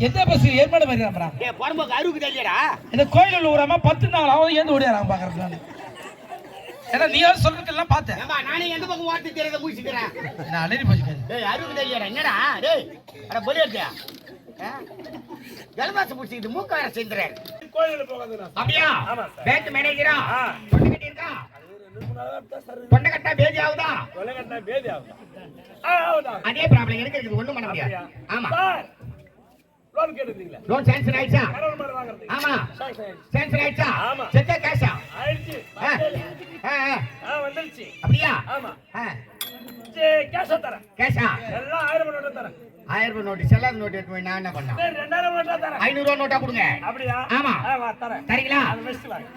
எந்த பஸ் ஏற்பாடு பண்ணிடுறா ஏ புறம்போக்கு அருவுக்கு தெரியலடா இந்த கோயில் ஊராம பத்து நாள் ஆகும் ஏந்து ஓடியாராங்க பாக்குறது நான். ஏன்னா நீ யாரும் சொல்றதெல்லாம் பார்த்தேன். ஏம்பா நானே எந்த பக்கம் ஓட்டு தெரியறத முடிச்சுக்கிறேன் நான் அலறி போச்சுக்காது டேய் அருவுக்கு தெரியலடா என்னடா? டேய் அட பொலி எடுத்தியா ஜலபாச பிடிச்சிக்கிட்டு மூக்க வேற செஞ்சுறாரு கோயிலுக்கு போகாதுண்ணா அப்படியா? ஆமா சார். பேங்க் மேனேஜரா. பொண்ணு கட்டி இருக்கா. பொண்ணை கட்டா பேதி ஆகுதா? கொலை கட்டினா பேதி ஆகுதா? அதே ப்ராப்ளம் எனக்கு இருக்குது. ஒண்ணும் பண்ண முடியாது. ஆமா. சார். லோன் கேட்டுருந்தீங்களா? லோன் சாங்ஷன் ஆயிடுச்சா? ஆமா. சாங்ஷன் ஆயிடுச்சு. செக்கா கேஷா ஆயிடுச்சு. வந்துருச்சு. அப்படியா? ஆமா. ஆ, சரி கேஷா தரேன். கேஷா எல்லாம் ஆயிரம் நோட்டா தரேன். ஆயிரம் ரூபாய் நோட்டு. செல்லாத நோட்டு எடுத்து போய் நான் என்ன பண்ணேன் ரெண்டாயிரம் நோட்டா தரேன். ஐநூறு ரூபாய் நோட்டா கொடுங்க. அப்படியா? ஆமா. தரேன். தரீங்களா?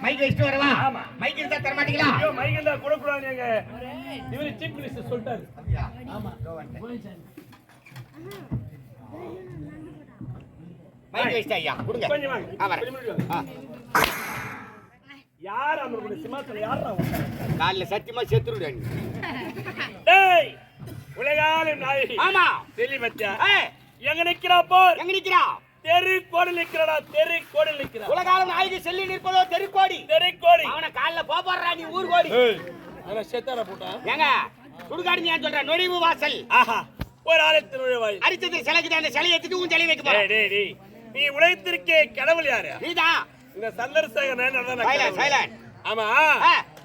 மைக் வச்சுட்டு வரவா? ஆமா. மைக் இருந்தா தர மாட்டீங்களா? ஐயோ மைக்கேல் தான் கொடுக்கூடாது எங்க இவரு சீஃப் மினிஸ்டர் சொல்லிட்டாரு. ஐயா? கொடுங்க. யார் சிம்மாசனம்? யாரா உட்கார்ந்தா? காலைல சத்தியமா செத்துருடா நீ. டேய் உலகால நாயகி ஆமா. தெளி பத்தியா? ஏய், எங்க நிக்கிறா போர்? எங்க நிக்கிறா? தெரு கோடி நிக்கிறடா தெரு கோடி நிக்கிறா. உலகாலம் நாயகி செல்லி நிற்பதோ தெருக்கோடி தெரு கோடி. அவனை காலைல போடுறா நீ ஊர் கோடி. செத்தார போட்டா? ஏங்க சுடுகாடு ஏன் சொல்ற? நொடிவு வாசல். ஆஹா ஒரு ஆலயத்தின் நுழைவாய் அடிச்சது சிலைக்குது அந்த சிலையை எடுத்துட்டு உன் சிலை வைக்க டேய் போற டேய் டேய். நீ உலகத்திற்கே கடவுள் யாரு? நீதான் இந்த கடவுள். சைலண்ட் ஆமா.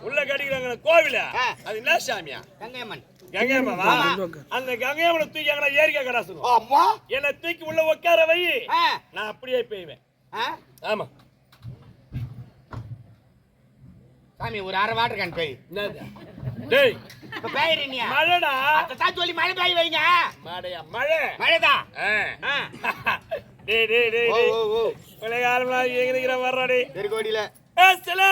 உள்ள கடிக்கிறாங்க கோவில. அது என்ன சாமியா? கங்கையம்மன். கங்கையம்மாவா. அந்த கங்கையம்மனை தூக்கி அங்கே ஏரிக்கா அம்மா என்னை தூக்கி உள்ள உட்கார வை. நான் அப்படியே பெய்வேன். ஆமா. சாமி ஒரு அரை வாட்டர் கேன் பேய். டேய். இப்ப பேயிரீங்க மழைடா. சொல்லி மழை பெய்ய வைங்க. மழையா? மழை. மழைதான். டேய் டேய் டேய் ஓ ஓ ஓ. உலகாலம்லாம் எங்க நிக்கிற வர்றாடி தெருக்கோடியில ஏ சிலை!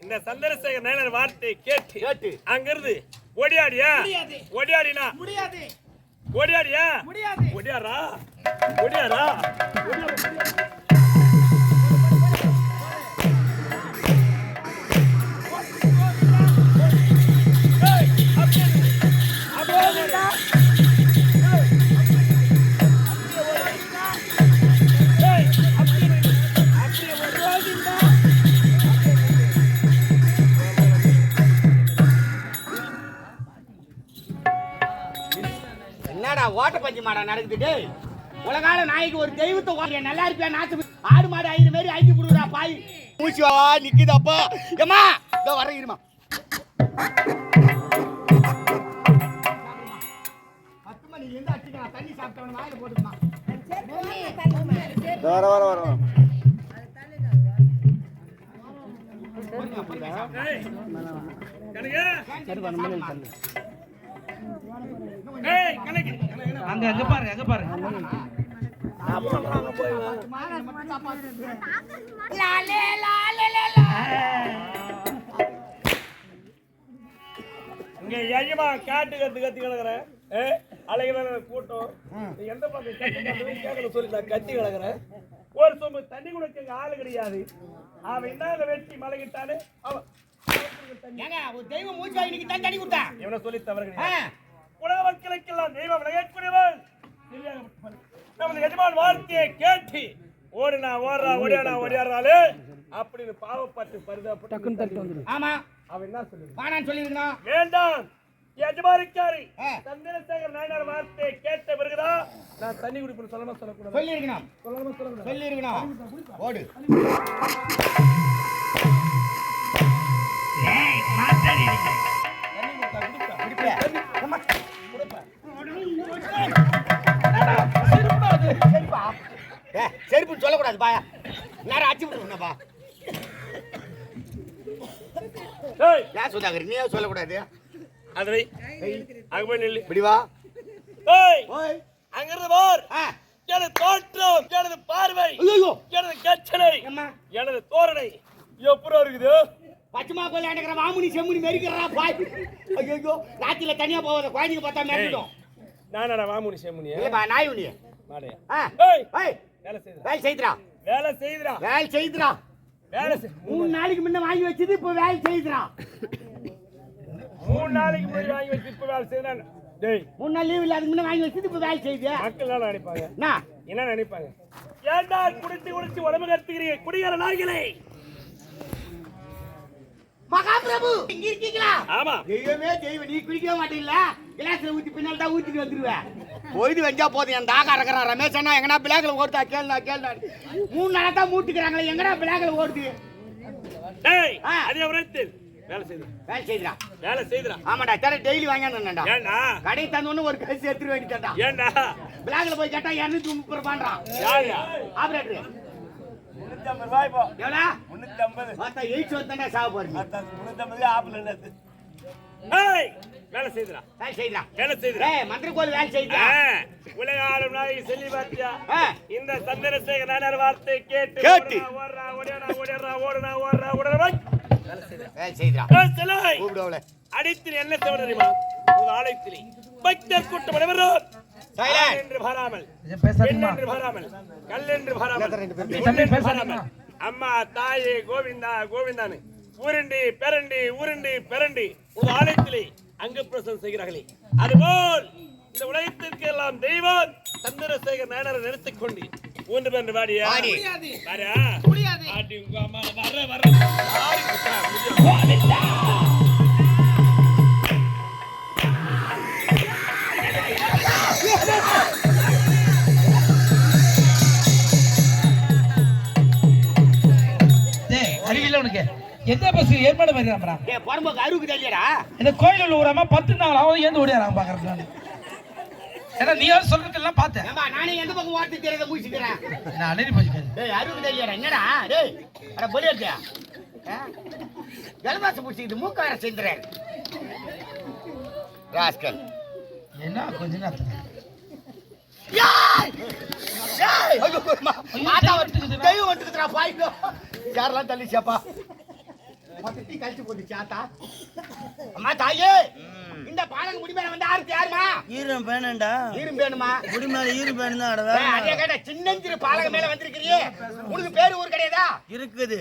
இந்த சந்திரசேகர் நேனர் வார்த்தை கேட்டு கேட்டு. அங்கிருந்து ஒடியாடியா ஒடியாடினா முடியாது. ஒடியாடியா முடியாது. ஒடியாரா ஒடியாரா என்னடா மாடா நடக்குது டேய் உலகால நாய்க்கு ஒரு தெய்வத்தை ஓடுறியா நல்லா இருப்பியா நாத்து ஆடு மாடு ஐந்து மாரி ஐந்து புடுறா பாய். மூச்சு வா நிக்குதப்பா ஏமா இதோ வர இருமா. பத்து மணில இருந்து அடிச்சுக்கலாம் தண்ணி சாப்பிட்டவன வாயில போட்டுமா வர வர வர வர அங்க அங்க பாருங்க அங்க பாருங்க. இங்க எஜமா காட்டு கத்து கத்தி கிடக்குறேன் ஏ கூட்டம். எந்த பக்கம் சொல்லி நான் கத்தி கிடக்குறேன். ஒரு சொம்பு தண்ணி குடிக்க இங்க ஆளு கிடையாது. அவன் என்ன வெட்டி மலைகிட்டானு? அவன் தெய்வம் மூச்சு வாங்கி தண்ணி கொடுத்தேன் இவனை சொல்லி தவறு கிடையாது. உலக மக்களுக்கெல்லாம் தெய்வம் விளையாடக்கூடியவன் நமது எஜமான் வார்த்தையை கேட்டு ஓடினா ஓடுறா ஓடியாடா ஓடியாடுறாளே அப்படின்னு பாவப்பட்டு பரிதாபப்பட்டு ஆமா. அவன் என்ன சொல்லி வானான்னு சொல்லிருக்கணும் வேண்டாம். எஜமானிக்காரி. சந்திரசேகர் நாயனார் வார்த்தையை கேட்ட பிறகுதான் நான் தண்ணி குடிப்பேன் சொல்லமா சொல்லக்கூடாது? சொல்லிருக்கணும் சொல்லமா சொல்லக்கூடாது? சொல்லிருக்கணும் ஓடு. குடிப்பியா? சொல்லக்கூடாது பாயா. நேரம் அச்சு விட்டுருப்பா ஏன் சுதாகர் நீயே சொல்லக்கூடாது? அது வை அங்க போய் நில்லு. இப்படி வா. ஓய் அங்கிருந்து போர். எனது தோற்றம் எனது பார்வை எனது கச்சனை அம்மா. எனது தோரணை. எப்பறம் இருக்குது? பச்சைமா கோயில் அடக்கிற மாமுனி செம்முனி மெரிக்கிறா பாய். ஐயோ ராத்திரில தனியா போவாத குழந்தைங்க பார்த்தா மிரட்டிடும். நானா வாமுனி சேமுனியா இல்லப்பா நாய் உனி மாடையா ஏய். ஏய். வேலை செய்யுதா வேலை செய்துடா. வேலை செய்துடா. வேலை செய் மூணு நாளைக்கு முன்ன வாங்கி வச்சது இப்போ வேலை செய்துடா. மூணு நாளைக்கு முன்னாடி வாங்கி வச்சு இப்ப வேலை செய்யறாங்க டேய் மூணு நாள் லீவ் இல்லாத முன்ன வாங்கி வச்சது இப்போ வேலை செய்யுது மக்கள் என்ன நினைப்பாங்க? என்ன? என்ன நினைப்பாங்க? ஏன்டா குடிச்சு குடிச்சு உடம்பு கத்துக்கிறீங்க குடிக்கிற நாய்களே! மகாபிரபு! இங்க இருக்கீங்களா? ஆமா. தெய்வமே தெய்வம். நீ குடிக்கவே மாட்டீங்களா கிளாஸ்ல ஊத்தி பின்னால் தான் ஊத்திட்டு வந்துருவேன் போயிட்டு வந்தா போதும். என் தாக்கா இருக்கிறான். ரமேஷ் அண்ணா எங்கனா பிளாக்ல ஓடுதா? கேளுடா கேளுடா. மூணு நாளா தான் மூட்டுக்கிறாங்களே எங்கடா பிளாக்ல ஓடுது? டேய் ஆ. அது எவரத்து வேலை செய்து வேலை செய்துடா வேலை செய்துடா ஆமாடா தர டெய்லி வாங்கியாண்டா ஏன்டா கடை தந்தோன்னு ஒரு கை சேர்த்து வேண்டிட்டான் ஏன்டா பிளாக்ல போய் கேட்டா இரநூத்தி முப்பது ரூபான்றான். ஆபரேட்டர் முன்னூத்தம்பது ரூபாய் இப்போ. எவ்வளோ? முன்னூத்தம்பது. பார்த்தா எயிட் வந்தா சாக போறீங்க முன்னூத்தம்பது ஆப்பிள் என்னது? ஏய் வேலை செய்துடா. வேலை செய்துடா. வேலை செய்துடா. ஏய் மந்திர கோயில் வேலை செய்துடா. ஆ, உலக ஆளும் நாய் செல்லி பார்த்தியா. இந்த சந்திரசேகர் நாடார் வார்த்தை கேட்டு கேட்டு. ஓடுறா, ஓடுறா, ஓடுறா, ஓடுறா, ஓடுறா, ஓய். வேலை செய்துடா. ஏய், செல்லாய். கூப்பிடு அவளை. அடித்து என்ன செய்வது தெரியுமா? உங்க ஆலயத்திலே. பக்தர் கூட்டம் அனைவரும். Silent. ஆண் என்று பாராமல். பெண் என்று பாராமல். கல் என்று பாராமல். அம்மா தாயே கோவிந்தா கோவிந்தானு உருண்டி பெரண்டி உருண்டி பெரண்டி. உங்க ஆலயத்திலே அங்க பிரசனம் செய்கிறார்களே. அதுபோல் இந்த உலகத்திற்கு எல்லாம் தெய்வம் சந்திரசேகர் நாயனரை நிறுத்திக் கொண்டு மூன்று பேர் வாடியா வாடி. வாடியா ஆடி உங்க அம்மா வர வர அறிவில்ல உனக்கு. எந்த பஸ் ஏற்பாடு பண்ணிடுறான் ஏய் பொறம்போக்கு அருவுக்கு தெரியடா இந்த கோயில் ஊராம பத்து நாள் அவன் ஏந்து ஓடியாராங்க பாக்குறது நான் ஏன்னா நீ யாரும் சொல்றதெல்லாம் பார்த்தேன். ஏம்பா நானே எந்த பக்கம் ஓட்டு தெரியாத முடிச்சுக்கிறேன் நான் அலறி போச்சுக்காது டேய் அருவுக்கு தெரியடா என்னடா? டேய் அட பொலியா ஜலபாசம் பிடிச்சிக்கிட்டு மூக்க வேற செஞ்சுறாரு ராஸ்கல். என்ன கொஞ்ச நேரத்துல தெய்வம் வந்து- வந்துக்குதுடா. யாரெல்லாம் தள்ளிச்சாப்பா மொத்தத்தி கழிச்சு போட்டுச்சு ஆத்தா. அம்மா தாயே இந்த பாலங்க முடி மேல வந்து யாருக்கு யாருமா? ஈரம் பேனண்டா ஈரும் வேணுமா குடி மேல ஈரம் பேனு தான் அதே கேட்ட சின்னஞ்சிறு பாலக மேல வந்திருக்கிறியே. உனக்கு பேரு ஊர் கிடையாதா? இருக்குது.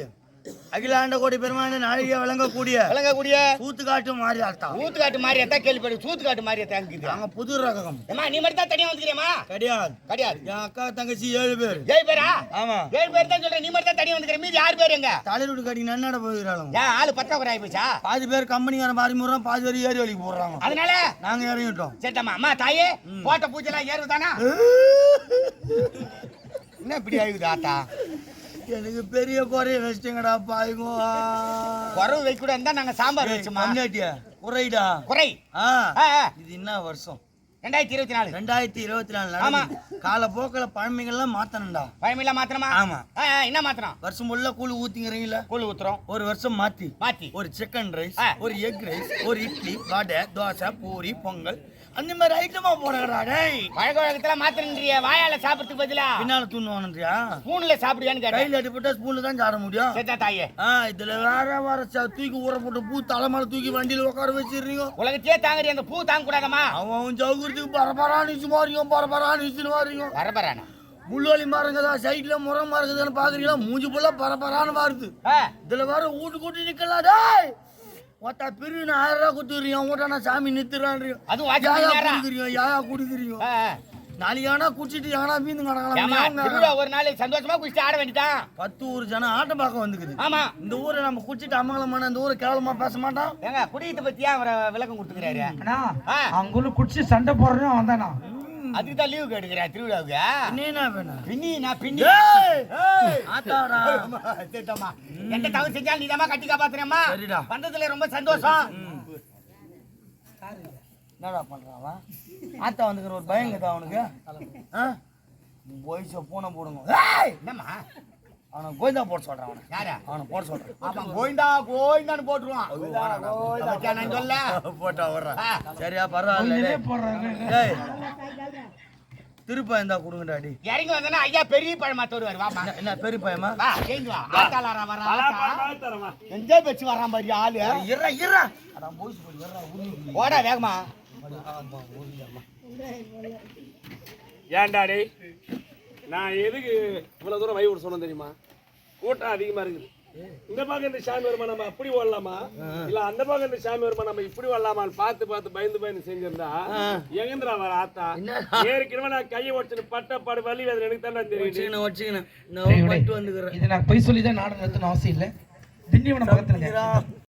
அகிலாண்ட கோடி பெருமாள் நாளிகை வழங்கக்கூடிய விளங்கக்கூடிய சூத்து காட்டு மாறி அர்த்தம் ஊத்துக்காட்டு மாதிரி எத்தா கேள்விப்படு சூத்துக்காட்டு எத்தா இருக்குது. நாங்க புது ரகம் ஏமா நீ மட்டும் தான் தனியா வந்துக்கிறியம்மா கிடையாது. கிடையாது. என் அக்கா தங்கச்சி ஏழு பேர். ஏழு பேரா? ஆமா. ஏழு பேர் தான் சொல்றேன். நீ மட்டும் தான் தனியா வந்துக்கிற மீதி ஆறு பேர் எங்க? தலைவர் கட்டி நன்னட போகிறாங்க ஏன் ஆளு பத்தாக்குறை ஆகி போச்சா? பாதி பேர் கம்பெனிக்கார மாறி முடுறோம் பாதி பேர் ஏறி வலிக்கு போடுறாங்க. அதனால? நாங்க இறங்கிட்டோம். சரிட்டம்மா அம்மா தாயே போட்ட பூச்செல்லாம் ஏறுதானா? என்ன இப்படி ஆகுது ஆத்தா? எனக்கு பெரிய குறைய வச்சிட்டீங்கடா பாய்கோ. குறவு வைக்க கூட இருந்தா நாங்க சாம்பார் வச்சுமா? கம்மியாட்டியா குறைடா. குறை. இது என்ன வருஷம்? ரெண்டாயிரத்தி இருபத்தி நாலு. ரெண்டாயிரத்தி இருபத்தி நாலு ஆமா. கால போக்கில் பழமைகள்லாம் மாத்தணும்டா. பயமில்ல மாத்திரமா ஆமா. என்ன மாத்திரம் வருஷம் ஃபுல்லா கூழ் ஊத்திங்கிறீங்களா கூழ் ஊத்துறோம். ஒரு வருஷம் மாத்தி. மாத்தி. ஒரு சிக்கன் ரைஸ். ஒரு எக் ரைஸ் ஒரு இட்லி வடை தோசை பூரி பொங்கல். அந்த மாதிரி ஐட்டமா போடுறா டேய் பழக்க வழக்கத்துல மாத்திரன்றிய வாயால சாப்பிடறதுக்கு பதிலா? பின்னால தூணுவானுன்றியா ஸ்பூன்ல சாப்பிடுவியான்னு கேட்டேன். கையில் அடிப்பட்டா ஸ்பூன்ல தான் சாட முடியும். தாயே. ஆ இதுல வேற வேற தூக்கி ஊற போட்டு பூ தலைமையில தூக்கி வண்டியில உட்கார வச்சிடுறீங்க. உலகத்தையே தாங்குறீ அந்த பூ தாங்க கூடாதம்மா அவன் அவன் சவுக்கிறதுக்கு பரபரான்னு இச்சு மாறிங்க பரபரான்னு இச்சுன்னு மாறிங்க வரப்பறானா முள்ளோலி மரங்கதா சைட்ல முறம் மரங்குதான்னு பாக்குறீங்களா? மூஞ்சி புள்ள பரபரான்னு வருது இதுல வேற வீட்டு கூட்டி நிக்கலாம் டேய்! ஒத்தா பிரிவு ஆயிரம் ரூபாய் குத்துறீங்க உங்கள்கிட்ட நான் சாமி நிறுத்துறான் அதுவும் வாட்சி யாயா. குடிக்கிறீங்க யாயா குடிக்கிறீங்க நாளைக்கு ஆனா குடிச்சிட்டு ஏமா திருவிழா கிடக்கலாம் ஒரு நாள் சந்தோஷமா குடிச்சு ஆட வேண்டியதான் பத்து ஊர் ஜனம் ஆட்டம் பார்க்க வந்துக்குது. ஆமா. இந்த ஊரை நம்ம குடிச்சிட்டு அமங்கலமான இந்த ஊரை கேவலமா பேச மாட்டோம். ஏங்க குடியத்தை பத்தியா அவரை விளக்கம் கொடுத்துக்கிறாரு? அண்ணா ஆ. அங்குள்ள குடிச்சு சண்டை போடுறோம் அவன் தானா அதுக்கு தான் லீவு கேட்டுக்கிறா திருவிழாவுக்கு. என்ன வேணும்? பின்னி. நான் பின்னி! ஆத்தாடா. சரிதாம்மா. எந்த தவறு செஞ்சாலும் நீதாம்மா கட்டி காப்பாத்துறேம்மா. சரிடா. வந்ததுல ரொம்ப சந்தோஷம். என்னடா பண்றான் ஆத்தா வந்துக்கிற ஒரு பயங்கதா அவனுக்கு? ஆ? வயசை பூனை போடுங்க! என்னம்மா? அவனை கோவிந்தா போட சொல்றான் அவனை. யாரா? அவனை போட சொல்றேன். ஆமா கோவிந்தா கோவிந்தான்னு போட்டுருவான். நான் சொல்ல. போட்டா வர்றான் ஆ. சரியா பரவாயில்ல கொஞ்சமே டேய். போடுறாங்க டேய். திருப்ப இருந்தா கொடுங்கடாடி இறங்கி வந்தனா ஐயா பெரிய பழமா தருவாரு. வாமா என்ன- என்ன பெரிய பையமா வா சேர்ந்து வா. ஆத்தாளாரா வரா என்ஜாய் வச்சு வரான் பாரு ஆளு. இறா இறா. அட போய் சொல்லு இறா ஓடா வேகமா. ஏன்டா டேய்? நான் எதுக்கு இவ்வளவு தூரம் வழி விட சொன்னேன் தெரியுமா? கூட்டம் அதிகமா இருக்குது. இந்த பக்கம் இந்த சாமி வருமா நம்ம அப்படி ஓடலாமா? இல்ல அந்த பக்கம் இந்த சாமி வருமா நம்ம இப்படி ஓடலாமான்னு பார்த்து பார்த்து பயந்து பயந்து செஞ்சிருந்தா எங்கந்திரா வர ஆத்தா. ஏற்கனவே நான் கையை ஒடிச்சு பட்ட பாடு வலி வேதனை எனக்கு தானே வச்சுக்கணும் டேய், நான் பண்ணிட்டு வந்துக்கிறேன். இது நான் பொய் சொல்லி தான் நாடகம் நடத்தணும் அவசியம் இல்லை. திண்டிவனம் பக்கத்துலங்க